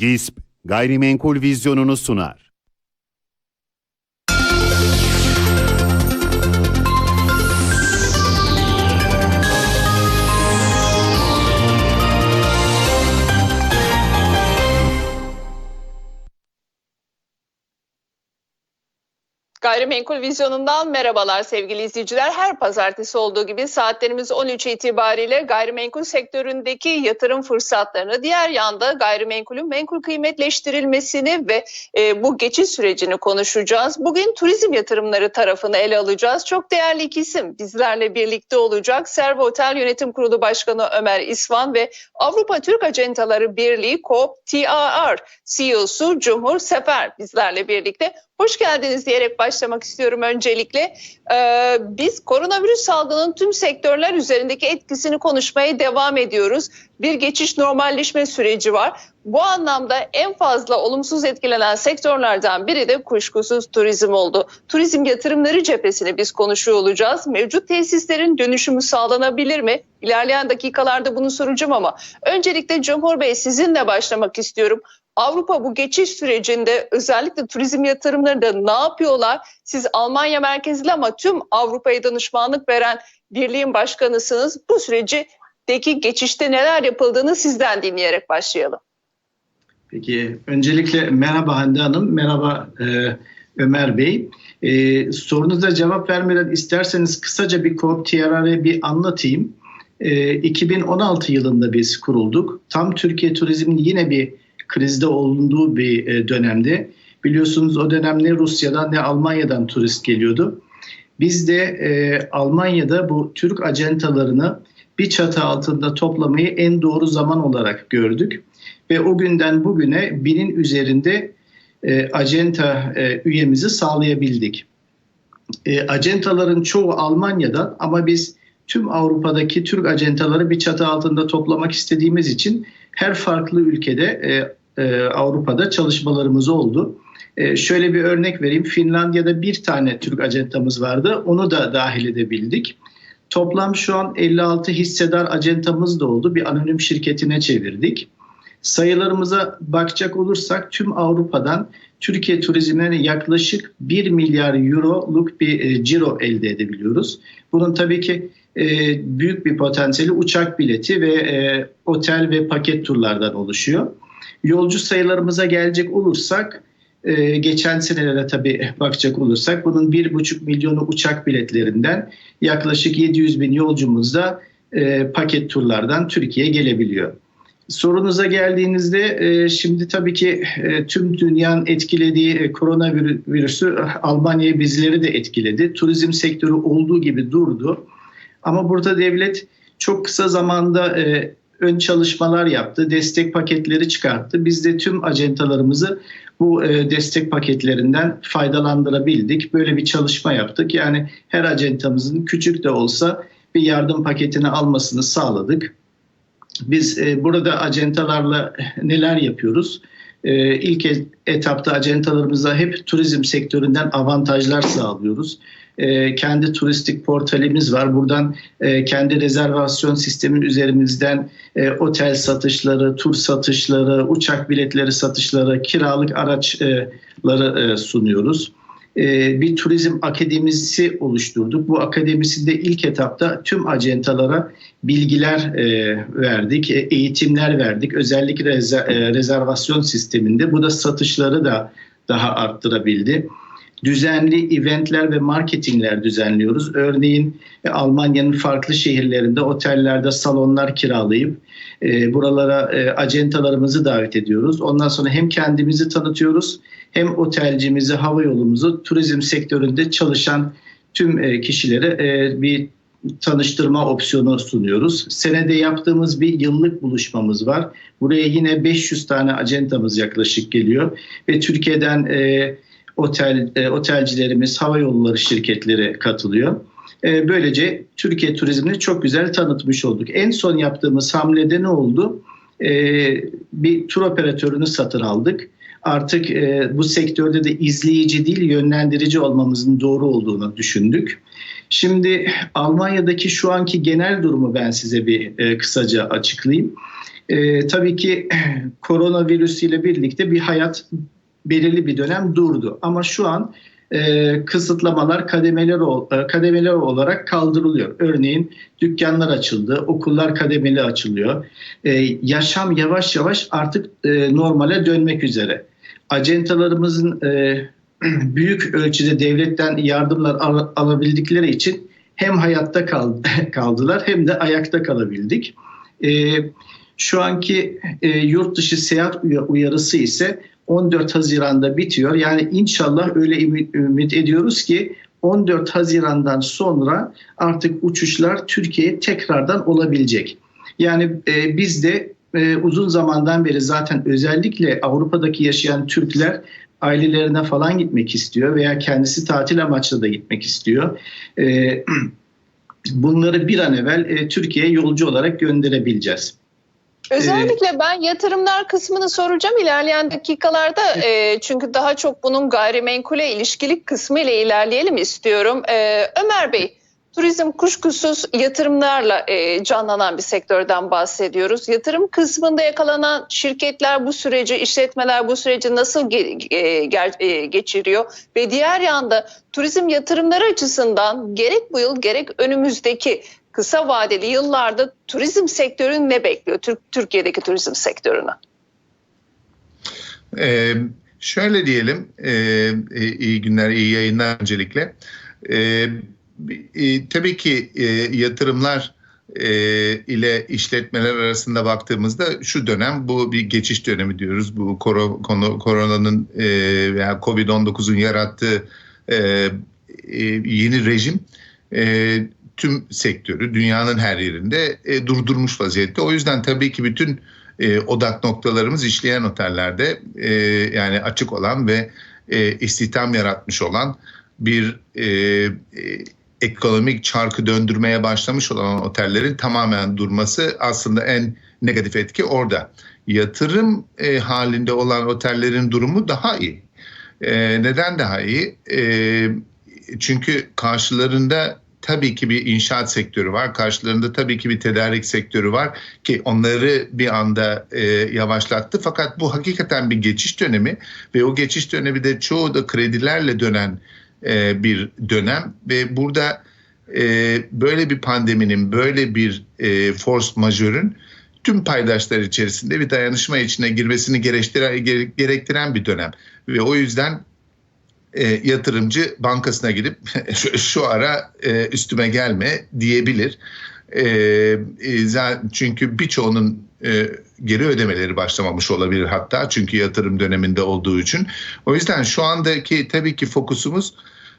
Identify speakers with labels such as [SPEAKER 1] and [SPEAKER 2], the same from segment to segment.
[SPEAKER 1] GİSP gayrimenkul vizyonunu sunar.
[SPEAKER 2] Gayrimenkul Vizyonu'ndan merhabalar sevgili izleyiciler. Her pazartesi olduğu gibi saatlerimiz 13 itibariyle gayrimenkul sektöründeki yatırım fırsatlarını, diğer yanda gayrimenkulün menkul kıymetleştirilmesini ve e, bu geçiş sürecini konuşacağız. Bugün turizm yatırımları tarafını ele alacağız. Çok değerli iki isim bizlerle birlikte olacak. Servo Otel Yönetim Kurulu Başkanı Ömer İsvan ve Avrupa Türk Acentaları Birliği KOP TAR CEO'su Cumhur Sefer bizlerle birlikte. Hoş geldiniz diyerek başlamak istiyorum öncelikle. Ee, biz koronavirüs salgının tüm sektörler üzerindeki etkisini konuşmaya devam ediyoruz. Bir geçiş normalleşme süreci var. Bu anlamda en fazla olumsuz etkilenen sektörlerden biri de kuşkusuz turizm oldu. Turizm yatırımları cephesini biz konuşuyor olacağız. Mevcut tesislerin dönüşümü sağlanabilir mi? İlerleyen dakikalarda bunu soracağım ama öncelikle Cumhur Bey sizinle başlamak istiyorum. Avrupa bu geçiş sürecinde özellikle turizm yatırımlarında ne yapıyorlar? Siz Almanya merkezli ama tüm Avrupa'ya danışmanlık veren birliğin başkanısınız. Bu sürecindeki geçişte neler yapıldığını sizden dinleyerek başlayalım.
[SPEAKER 3] Peki öncelikle merhaba Hande Hanım, merhaba e, Ömer Bey. E, sorunuza cevap vermeden isterseniz kısaca bir Coop TRR'ı bir anlatayım. E, 2016 yılında biz kurulduk. Tam Türkiye turizminin yine bir krizde olduğu bir e, dönemde. Biliyorsunuz o dönem ne Rusya'dan ne Almanya'dan turist geliyordu. Biz de e, Almanya'da bu Türk acentalarını bir çatı altında toplamayı en doğru zaman olarak gördük. Ve o günden bugüne binin üzerinde e, acenta e, üyemizi sağlayabildik. E, acentaların çoğu Almanya'dan ama biz tüm Avrupa'daki Türk acentaları bir çatı altında toplamak istediğimiz için her farklı ülkede e, e, Avrupa'da çalışmalarımız oldu. E, şöyle bir örnek vereyim. Finlandiya'da bir tane Türk acentamız vardı. Onu da dahil edebildik. Toplam şu an 56 hissedar acentamız da oldu. Bir anonim şirketine çevirdik. Sayılarımıza bakacak olursak tüm Avrupa'dan Türkiye turizmine yaklaşık 1 milyar euroluk bir e, ciro elde edebiliyoruz. Bunun tabii ki e, büyük bir potansiyeli uçak bileti ve e, otel ve paket turlardan oluşuyor. Yolcu sayılarımıza gelecek olursak e, geçen senelere tabii bakacak olursak bunun 1,5 milyonu uçak biletlerinden yaklaşık 700 bin yolcumuz da e, paket turlardan Türkiye'ye gelebiliyor. Sorunuza geldiğinizde e, şimdi tabii ki tüm dünyanın etkilediği koronavirüsü Almanya'yı bizleri de etkiledi. Turizm sektörü olduğu gibi durdu. Ama burada devlet çok kısa zamanda ön çalışmalar yaptı, destek paketleri çıkarttı. Biz de tüm acentalarımızı bu e, destek paketlerinden faydalandırabildik. Böyle bir çalışma yaptık. Yani her acentamızın küçük de olsa bir yardım paketini almasını sağladık. Biz e, burada acentalarla neler yapıyoruz? E, ilk etapta acentalarımıza hep turizm sektöründen avantajlar sağlıyoruz. E, kendi turistik portalimiz var. Buradan e, kendi rezervasyon sistemin üzerimizden e, otel satışları, tur satışları, uçak biletleri satışları, kiralık araçları e, sunuyoruz. Bir turizm akademisi oluşturduk. Bu akademisinde ilk etapta tüm acentalara bilgiler verdik, eğitimler verdik. Özellikle rezervasyon sisteminde. Bu da satışları da daha arttırabildi düzenli eventler ve marketingler düzenliyoruz. Örneğin Almanya'nın farklı şehirlerinde otellerde salonlar kiralayıp e, buralara e, acentalarımızı davet ediyoruz. Ondan sonra hem kendimizi tanıtıyoruz hem otelcimizi, hava yolumuzu, turizm sektöründe çalışan tüm e, kişilere e, bir tanıştırma opsiyonu sunuyoruz. Senede yaptığımız bir yıllık buluşmamız var. Buraya yine 500 tane acentamız yaklaşık geliyor ve Türkiye'den e, otel e, otelcilerimiz, hava yolları şirketleri katılıyor. E, böylece Türkiye turizmini çok güzel tanıtmış olduk. En son yaptığımız hamlede ne oldu? E, bir tur operatörünü satın aldık. Artık e, bu sektörde de izleyici değil yönlendirici olmamızın doğru olduğunu düşündük. Şimdi Almanya'daki şu anki genel durumu ben size bir e, kısaca açıklayayım. E, tabii ki koronavirüsüyle birlikte bir hayat belirli bir dönem durdu. Ama şu an e, kısıtlamalar kademeler, e, kademeler olarak kaldırılıyor. Örneğin dükkanlar açıldı, okullar kademeli açılıyor. E, yaşam yavaş yavaş artık e, normale dönmek üzere. Acentalarımızın e, büyük ölçüde devletten yardımlar al- alabildikleri için hem hayatta kal- kaldılar hem de ayakta kalabildik. E, şu anki e, yurt dışı seyahat uya- uyarısı ise 14 Haziran'da bitiyor. Yani inşallah öyle ümit, ediyoruz ki 14 Haziran'dan sonra artık uçuşlar Türkiye'ye tekrardan olabilecek. Yani e, biz de e, uzun zamandan beri zaten özellikle Avrupa'daki yaşayan Türkler ailelerine falan gitmek istiyor veya kendisi tatil amaçlı da gitmek istiyor. E, bunları bir an evvel e, Türkiye'ye yolcu olarak gönderebileceğiz.
[SPEAKER 2] Özellikle ben yatırımlar kısmını soracağım ilerleyen dakikalarda e, çünkü daha çok bunun gayrimenkule ilişkilik kısmı ile ilerleyelim istiyorum. E, Ömer Bey, turizm kuşkusuz yatırımlarla e, canlanan bir sektörden bahsediyoruz. Yatırım kısmında yakalanan şirketler bu süreci, işletmeler bu süreci nasıl ge- e, ger- geçiriyor ve diğer yanda turizm yatırımları açısından gerek bu yıl gerek önümüzdeki kısa vadeli yıllarda turizm sektörü ne bekliyor? Türk Türkiye'deki turizm sektörünü.
[SPEAKER 4] Ee, şöyle diyelim, e, e, iyi günler, iyi yayınlar öncelikle. E, e, tabii ki e, yatırımlar e, ile işletmeler arasında baktığımızda şu dönem bu bir geçiş dönemi diyoruz. Bu koro, konu, koronanın e, veya Covid-19'un yarattığı e, e, yeni rejim e, tüm sektörü dünyanın her yerinde e, durdurmuş vaziyette. O yüzden tabii ki bütün e, odak noktalarımız işleyen otellerde e, yani açık olan ve e, istihdam yaratmış olan bir e, e, ekonomik çarkı döndürmeye başlamış olan otellerin tamamen durması aslında en negatif etki orada. Yatırım e, halinde olan otellerin durumu daha iyi. E, neden daha iyi? E, çünkü karşılarında tabii ki bir inşaat sektörü var. Karşılarında tabii ki bir tedarik sektörü var ki onları bir anda e, yavaşlattı. Fakat bu hakikaten bir geçiş dönemi ve o geçiş dönemi de çoğu da kredilerle dönen e, bir dönem ve burada e, böyle bir pandeminin, böyle bir e, force majörün tüm paydaşlar içerisinde bir dayanışma içine girmesini gerektiren, gerektiren bir dönem ve o yüzden yatırımcı bankasına gidip şu, ara üstüme gelme diyebilir. E, e, çünkü birçoğunun e, geri ödemeleri başlamamış olabilir hatta çünkü yatırım döneminde olduğu için. O yüzden şu andaki tabii ki fokusumuz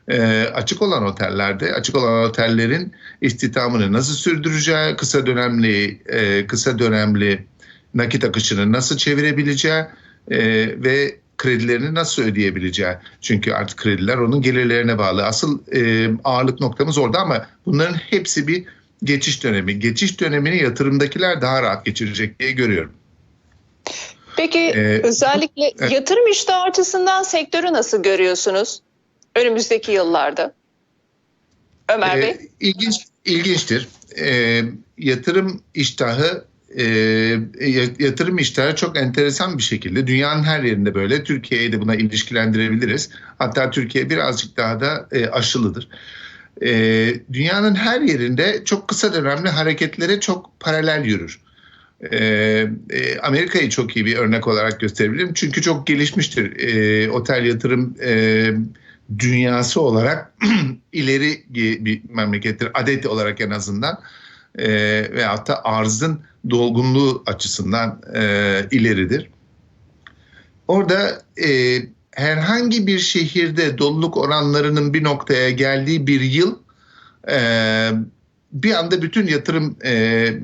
[SPEAKER 4] e, açık olan otellerde, açık olan otellerin istihdamını nasıl sürdüreceği, kısa dönemli e, kısa dönemli nakit akışını nasıl çevirebileceği e, ve kredilerini nasıl ödeyebileceği. Çünkü artık krediler onun gelirlerine bağlı. Asıl e, ağırlık noktamız orada ama bunların hepsi bir geçiş dönemi. Geçiş dönemini yatırımdakiler daha rahat geçirecek diye görüyorum.
[SPEAKER 2] Peki
[SPEAKER 4] Ee,
[SPEAKER 2] özellikle
[SPEAKER 4] evet.
[SPEAKER 2] yatırım iştahı açısından sektörü nasıl görüyorsunuz önümüzdeki yıllarda? Ömer
[SPEAKER 4] Ee,
[SPEAKER 2] Bey.
[SPEAKER 4] ilginç, ilginçtir. Ee, yatırım iştahı e, yatırım iştahı çok enteresan bir şekilde dünyanın her yerinde böyle. Türkiye'yi de buna ilişkilendirebiliriz. Hatta Türkiye birazcık daha da e, aşılıdır. E, dünyanın her yerinde çok kısa dönemli hareketlere çok paralel yürür. E, e, Amerika'yı çok iyi bir örnek olarak gösterebilirim. Çünkü çok gelişmiştir. E, otel yatırım e, dünyası olarak ileri bir memlekettir. Adet olarak en azından e, veyahut da arzın dolgunluğu açısından e, ileridir. Orada e, herhangi bir şehirde doluluk oranlarının bir noktaya geldiği bir yıl e, bir anda bütün yatırım e,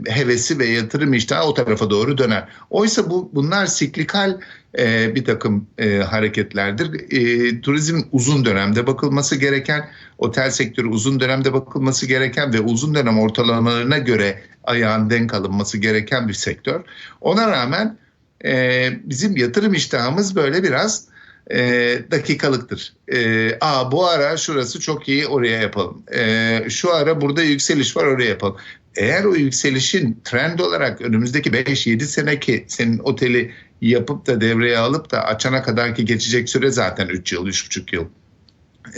[SPEAKER 4] hevesi ve yatırım iştahı o tarafa doğru döner. Oysa bu bunlar siklikal e, bir takım e, hareketlerdir. E, turizm uzun dönemde bakılması gereken, otel sektörü uzun dönemde bakılması gereken ve uzun dönem ortalamalarına göre ayağın denk alınması gereken bir sektör. Ona rağmen e, bizim yatırım iştahımız böyle biraz e, dakikalıktır. E, Aa bu ara şurası çok iyi oraya yapalım. E, şu ara burada yükseliş var oraya yapalım. Eğer o yükselişin trend olarak önümüzdeki 5-7 seneki senin oteli yapıp da devreye alıp da açana kadar ki geçecek süre zaten 3 yıl, 3,5 yıl.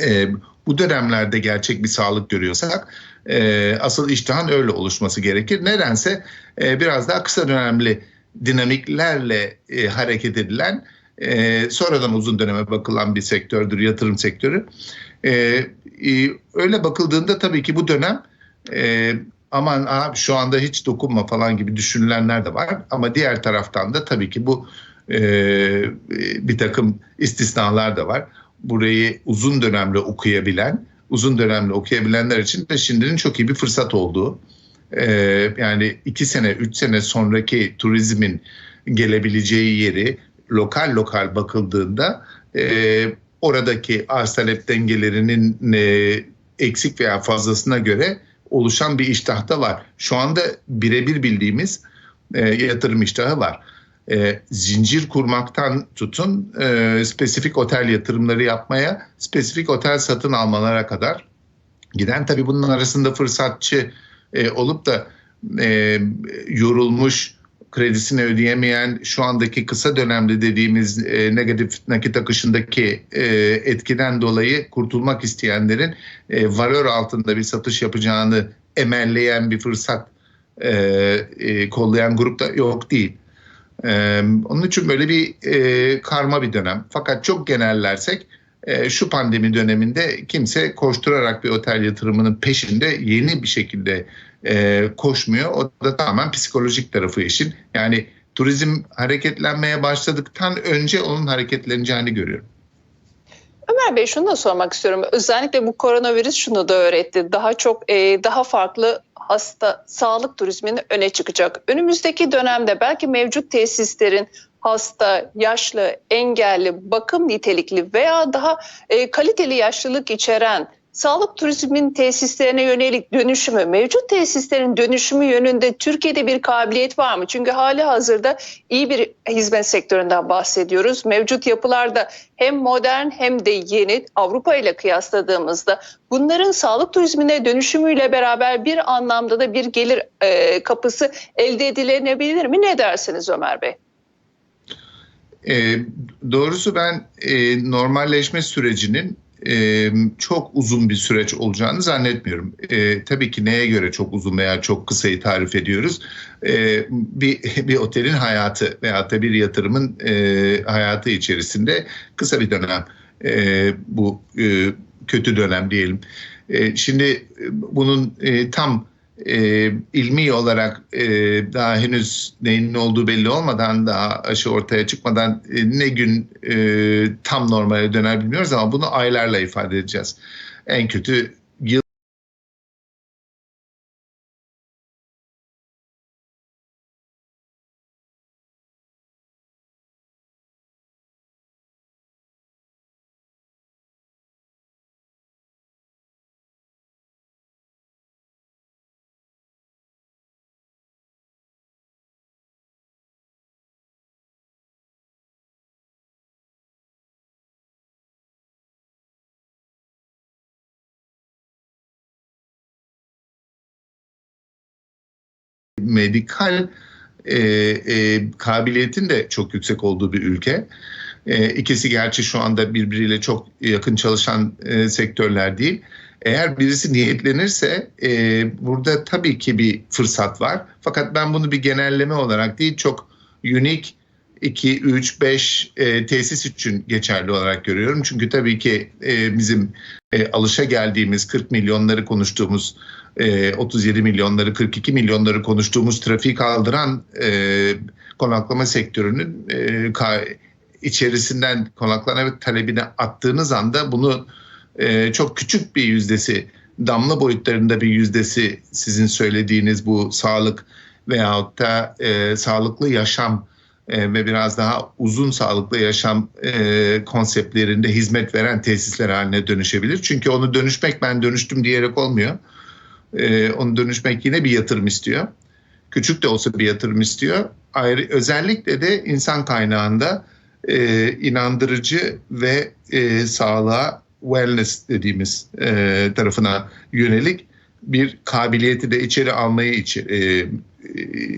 [SPEAKER 4] E, bu dönemlerde gerçek bir sağlık görüyorsak e, asıl iştahın öyle oluşması gerekir. Nedense e, biraz daha kısa dönemli dinamiklerle e, hareket edilen e, sonradan uzun döneme bakılan bir sektördür yatırım sektörü. E, e, öyle bakıldığında tabii ki bu dönem e, aman abi şu anda hiç dokunma falan gibi düşünülenler de var. Ama diğer taraftan da tabii ki bu e, bir takım istisnalar da var. Burayı uzun dönemli okuyabilen, uzun dönemli okuyabilenler için de şimdinin çok iyi bir fırsat olduğu. E, yani iki sene, üç sene sonraki turizmin gelebileceği yeri lokal lokal bakıldığında e, oradaki arz talep dengelerinin e, eksik veya fazlasına göre oluşan bir iştah da var. Şu anda birebir bildiğimiz e, yatırım iştahı var. E, zincir kurmaktan tutun e, spesifik otel yatırımları yapmaya, spesifik otel satın almalara kadar giden tabii bunun arasında fırsatçı e, olup da e, yorulmuş, kredisini ödeyemeyen, şu andaki kısa dönemde dediğimiz e, negatif nakit akışındaki e, etkiden dolayı kurtulmak isteyenlerin e, varör altında bir satış yapacağını emelleyen bir fırsat e, e, kollayan grup da yok değil. E, onun için böyle bir e, karma bir dönem. Fakat çok genellersek e, şu pandemi döneminde kimse koşturarak bir otel yatırımının peşinde yeni bir şekilde e, koşmuyor. O da tamamen psikolojik tarafı işin. Yani turizm hareketlenmeye başladıktan önce onun hareketleneceğini görüyorum.
[SPEAKER 2] Ömer Bey şunu da sormak istiyorum. Özellikle bu koronavirüs şunu da öğretti. Daha çok e, daha farklı hasta sağlık turizminin öne çıkacak. Önümüzdeki dönemde belki mevcut tesislerin hasta, yaşlı, engelli, bakım nitelikli veya daha e, kaliteli yaşlılık içeren sağlık turizmin tesislerine yönelik dönüşümü, mevcut tesislerin dönüşümü yönünde Türkiye'de bir kabiliyet var mı? Çünkü hali hazırda iyi bir hizmet sektöründen bahsediyoruz. Mevcut yapılarda hem modern hem de yeni Avrupa ile kıyasladığımızda bunların sağlık turizmine dönüşümüyle beraber bir anlamda da bir gelir e, kapısı elde edilebilir mi? Ne dersiniz Ömer Bey?
[SPEAKER 4] E, doğrusu ben e, normalleşme sürecinin e, çok uzun bir süreç olacağını zannetmiyorum. E, tabii ki neye göre çok uzun veya çok kısayı tarif ediyoruz? E, bir, bir otelin hayatı veya da bir yatırımın e, hayatı içerisinde kısa bir dönem. E, bu e, kötü dönem diyelim. E, şimdi bunun e, tam e, ilmi olarak e, daha henüz neyin ne olduğu belli olmadan daha aşı ortaya çıkmadan e, ne gün e, tam normale döner bilmiyoruz ama bunu aylarla ifade edeceğiz. En kötü medikal e, e, kabiliyetin de çok yüksek olduğu bir ülke. E, ikisi gerçi şu anda birbiriyle çok yakın çalışan e, sektörler değil. Eğer birisi niyetlenirse e, burada tabii ki bir fırsat var. Fakat ben bunu bir genelleme olarak değil çok unik 2, 3, 5 e, tesis için geçerli olarak görüyorum. Çünkü tabii ki e, bizim e, alışa geldiğimiz 40 milyonları konuştuğumuz e, 37 milyonları 42 milyonları konuştuğumuz trafiği kaldıran e, konaklama sektörünün e, ka, içerisinden konaklama talebine attığınız anda bunu e, çok küçük bir yüzdesi damla boyutlarında bir yüzdesi sizin söylediğiniz bu sağlık veyahut da e, sağlıklı yaşam e, ve biraz daha uzun sağlıklı yaşam e, konseptlerinde hizmet veren tesisler haline dönüşebilir. Çünkü onu dönüşmek ben dönüştüm diyerek olmuyor. E, onu dönüşmek yine bir yatırım istiyor. Küçük de olsa bir yatırım istiyor. Ayrı özellikle de insan kaynağında e, inandırıcı ve e, sağlığa wellness dediğimiz e, tarafına yönelik bir kabiliyeti de içeri almayı içi, e,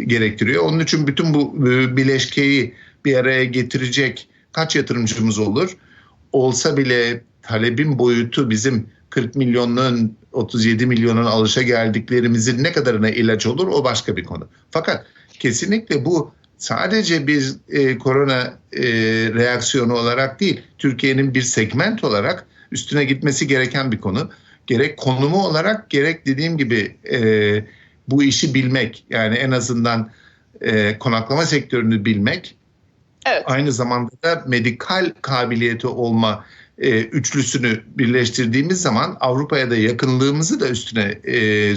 [SPEAKER 4] gerektiriyor. Onun için bütün bu e, bileşkeyi bir araya getirecek kaç yatırımcımız olur? Olsa bile talebin boyutu bizim 40 milyonun 37 milyonun alışa geldiklerimizin ne kadarına ilaç olur o başka bir konu. Fakat kesinlikle bu sadece bir e, korona e, reaksiyonu olarak değil, Türkiye'nin bir segment olarak üstüne gitmesi gereken bir konu. Gerek konumu olarak gerek dediğim gibi e, bu işi bilmek yani en azından e, konaklama sektörünü bilmek
[SPEAKER 2] Evet.
[SPEAKER 4] aynı zamanda da medikal kabiliyeti olma e, üçlüsünü birleştirdiğimiz zaman Avrupa'ya da yakınlığımızı da üstüne e, e,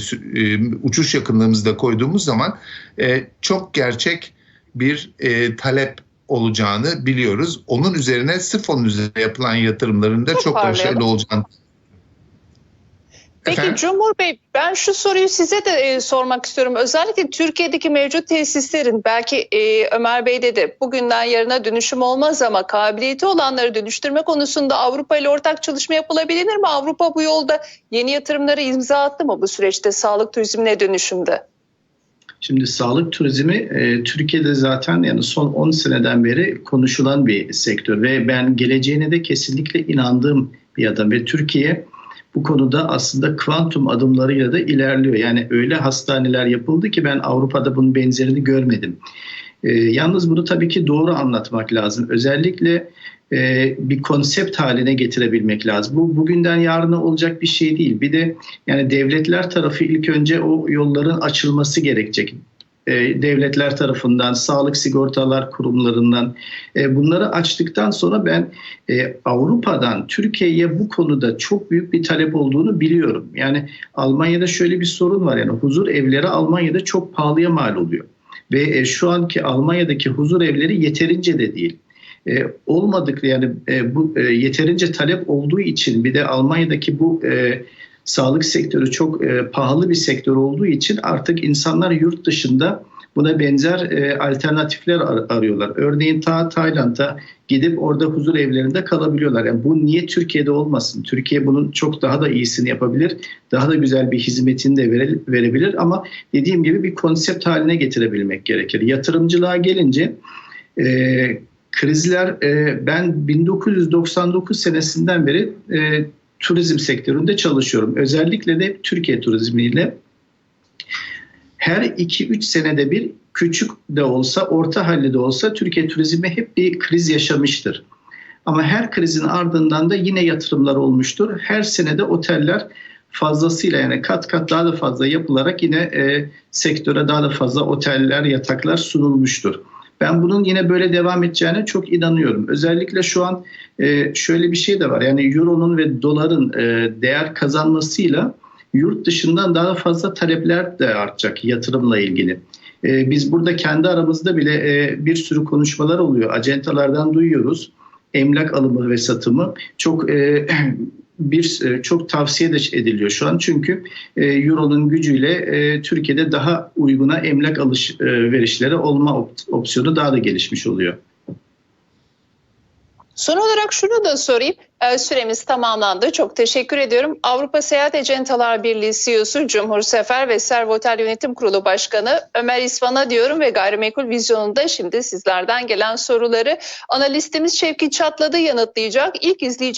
[SPEAKER 4] uçuş yakınlığımızı da koyduğumuz zaman e, çok gerçek bir e, talep olacağını biliyoruz. Onun üzerine sırf onun üzerine yapılan yatırımların da
[SPEAKER 2] Çok
[SPEAKER 4] çok, başarılı olacağını.
[SPEAKER 2] Peki
[SPEAKER 4] Efendim?
[SPEAKER 2] Cumhur Bey ben şu soruyu size de e, sormak istiyorum. Özellikle Türkiye'deki mevcut tesislerin belki e, Ömer Bey'de de bugünden yarına dönüşüm olmaz ama kabiliyeti olanları dönüştürme konusunda Avrupa ile ortak çalışma yapılabilir mi? Avrupa bu yolda yeni yatırımları imza attı mı bu süreçte sağlık turizmine dönüşümde?
[SPEAKER 3] Şimdi sağlık turizmi e, Türkiye'de zaten yani son 10 seneden beri konuşulan bir sektör ve ben geleceğine de kesinlikle inandığım bir adam ve Türkiye bu konuda aslında kuantum adımlarıyla da ilerliyor. Yani öyle hastaneler yapıldı ki ben Avrupa'da bunun benzerini görmedim. E, yalnız bunu tabii ki doğru anlatmak lazım. Özellikle e, bir konsept haline getirebilmek lazım. Bu bugünden yarına olacak bir şey değil. Bir de yani devletler tarafı ilk önce o yolların açılması gerekecek. E, devletler tarafından, sağlık sigortalar kurumlarından e, bunları açtıktan sonra ben e, Avrupa'dan Türkiye'ye bu konuda çok büyük bir talep olduğunu biliyorum. Yani Almanya'da şöyle bir sorun var yani huzur evleri Almanya'da çok pahalıya mal oluyor. Ve e, şu anki Almanya'daki huzur evleri yeterince de değil. E, olmadık yani bu yeterince talep olduğu için bir de Almanya'daki bu sağlık sektörü çok e, pahalı bir sektör olduğu için artık insanlar yurt dışında buna benzer e, alternatifler ar- arıyorlar. Örneğin ta Tayland'a gidip orada huzur evlerinde kalabiliyorlar. Yani bu niye Türkiye'de olmasın? Türkiye bunun çok daha da iyisini yapabilir. Daha da güzel bir hizmetini de vere- verebilir ama dediğim gibi bir konsept haline getirebilmek gerekir. Yatırımcılığa gelince e, krizler e, ben 1999 senesinden beri e, turizm sektöründe çalışıyorum. Özellikle de Türkiye turizmiyle her 2-3 senede bir küçük de olsa orta halli de olsa Türkiye turizmi hep bir kriz yaşamıştır. Ama her krizin ardından da yine yatırımlar olmuştur. Her senede oteller fazlasıyla yani kat kat daha da fazla yapılarak yine e, sektöre daha da fazla oteller, yataklar sunulmuştur. Ben bunun yine böyle devam edeceğine çok inanıyorum. Özellikle şu an e, şöyle bir şey de var. Yani euronun ve doların e, değer kazanmasıyla yurt dışından daha fazla talepler de artacak yatırımla ilgili. E, biz burada kendi aramızda bile bir sürü konuşmalar oluyor. Acentalardan duyuyoruz. Emlak alımı ve satımı çok e, bir e, çok tavsiye de ediliyor şu an çünkü e, euronun gücüyle e, Türkiye'de daha uyguna emlak alış e, olma op- opsiyonu daha da gelişmiş oluyor.
[SPEAKER 2] Son olarak şunu da sorayım. Ee, süremiz tamamlandı. Çok teşekkür ediyorum. Avrupa Seyahat Ecentalar Birliği CEO'su Cumhur Sefer ve Servotel Yönetim Kurulu Başkanı Ömer İsvan'a diyorum ve gayrimenkul vizyonunda şimdi sizlerden gelen soruları analistimiz Şevki Çatladı yanıtlayacak. İlk izleyicimiz